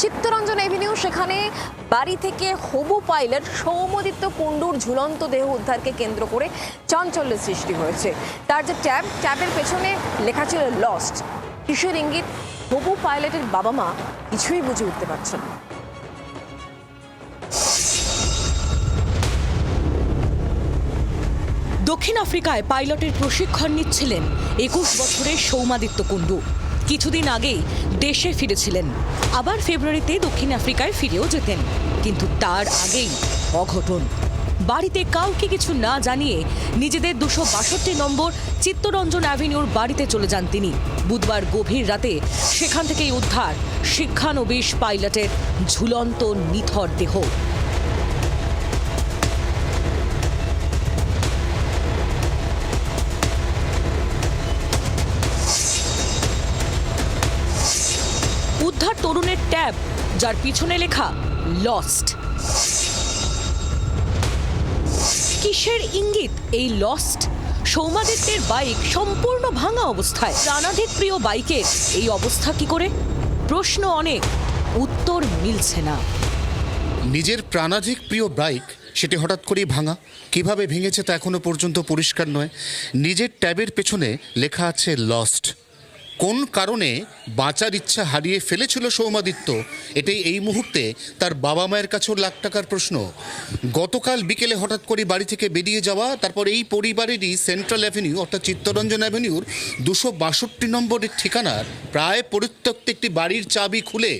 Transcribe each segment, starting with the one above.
Chittaranjan Avenue, সেখানে বাড়ি থেকে হবু পাইলট সৌমদিত্য কুণ্ডুর ঝুলন্ত দেহ উদ্ধারকে কেন্দ্র করে চাঞ্চল্যের সৃষ্টি হয়েছে। তার যে ট্যাব, ট্যাবের পেছনে লেখা ছিল লস্ট। কিসের ইঙ্গিত? হবু পাইলটের বাবা মা কিছুই বুঝে উঠতে পারছেন না। দক্ষিণ আফ্রিকায় পাইলটের প্রশিক্ষণ নিচ্ছিলেন একুশ বছরের সৌমাদিত্য কুণ্ডু। কিছুদিন আগেই দেশে ফিরেছিলেন। আবার ফেব্রুয়ারিতে দক্ষিণ আফ্রিকায় ফিরেও যেতেন। কিন্তু তার আগেই অঘটন। বাড়িতে কাউকে কিছু না জানিয়ে নিজেদের দুশো বাষট্টি নম্বর চিত্তরঞ্জন অ্যাভিনিউর বাড়িতে চলে যান তিনি। বুধবার গভীর রাতে সেখান থেকেই উদ্ধার শিক্ষানবিশ পাইলটের ঝুলন্ত নিথর দেহ। উদ্ধার তরুণের ট্যাব, যার পিছনে লেখা লস্ট কিসের ইঙ্গিত এই লস্ট সৌমাদিত্যের বাইক সম্পূর্ণ ভাঙা অবস্থায়। প্রাণাধিক প্রিয় বাইকের এই অবস্থা কি করে? প্রশ্ন অনেক, উত্তর মিলছে না। নিজের প্রাণাধিক প্রিয় বাইক সেটি হঠাৎ করেই ভাঙা। কীভাবে ভেঙেছে তা এখনও পর্যন্ত পরিষ্কার নয়। নিজের ট্যাবের পেছনে লেখা আছে লস্ট কোন কারণে বাঁচার ইচ্ছা হারিয়ে ফেলেছিল সৌমাদিত্য? এটাই এই মুহূর্তে তার বাবা মায়ের কাছেও লাখ টাকার প্রশ্ন। গতকাল বিকেলে হঠাৎ করে বাড়ি থেকে বেরিয়ে যাওয়া, তারপর এই পরিবারেরই সেন্ট্রাল অ্যাভিনিউ অর্থাৎ চিত্তরঞ্জন অ্যাভিনিউর দুশো বাষট্টি নম্বরের ঠিকানার প্রায় পরিত্যক্ত একটি বাড়ির চাবি খুলে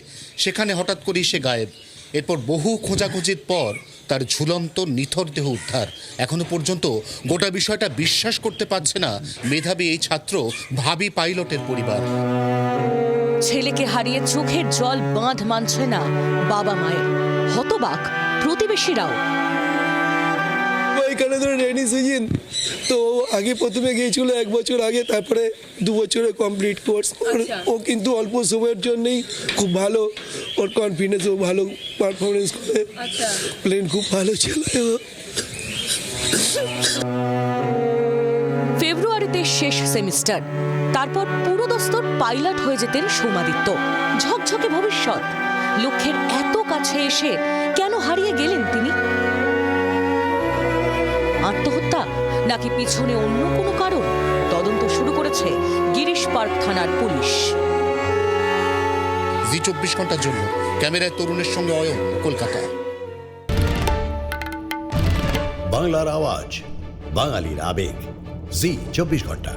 সেখানে হঠাৎ করেই সে গায়েব। এরপর বহু খোঁজাখুঁজির পর তার ঝুলন্ত, নিথর দেহ উদ্ধার। এখনও পর্যন্ত গোটা বিষয়টা বিশ্বাস করতে পারছে না মেধাবী এই ছাত্র ভাবি পাইলটের পরিবার। ছেলেকে হারিয়ে চোখের জল বাঁধ মানছে না বাবা মায়ের। হতবাক প্রতিবেশীরাও। এখানে ধরে রেনি সিজন। তো আগে প্রথমে গিয়েছিল এক বছর আগে তারপরে দু বছরে কমপ্লিট কোর্স ও কিন্তু অল্প সময়ের জন্যই খুব ভালো ওর কনফিডেন্স ও ভালো পারফরমেন্স করে। প্লেন খুব ভালো ছিল ও। ফেব্রুয়ারিতে শেষ সেমিস্টার তারপর পুরো পুরোদস্তর পাইলট হয়ে যেতেন সৌমাদিত্য। ঝকঝকে ভবিষ্যৎ লক্ষ্যের এত কাছে এসে কেন হারিয়ে গেলেন তিনি? আত্মহত্যা? নাকি পিছনে অন্য কোনো কারণ? তদন্ত শুরু করেছে গিরিশ পার্ক থানার পুলিশ। জি চব্বিশ ঘণ্টার জন্য। ক্যামেরায় তরুণের সঙ্গে অয়ন কলকাতা। বাংলার আওয়াজ বাঙালির আবেগ। জি চব্বিশ ঘণ্টা।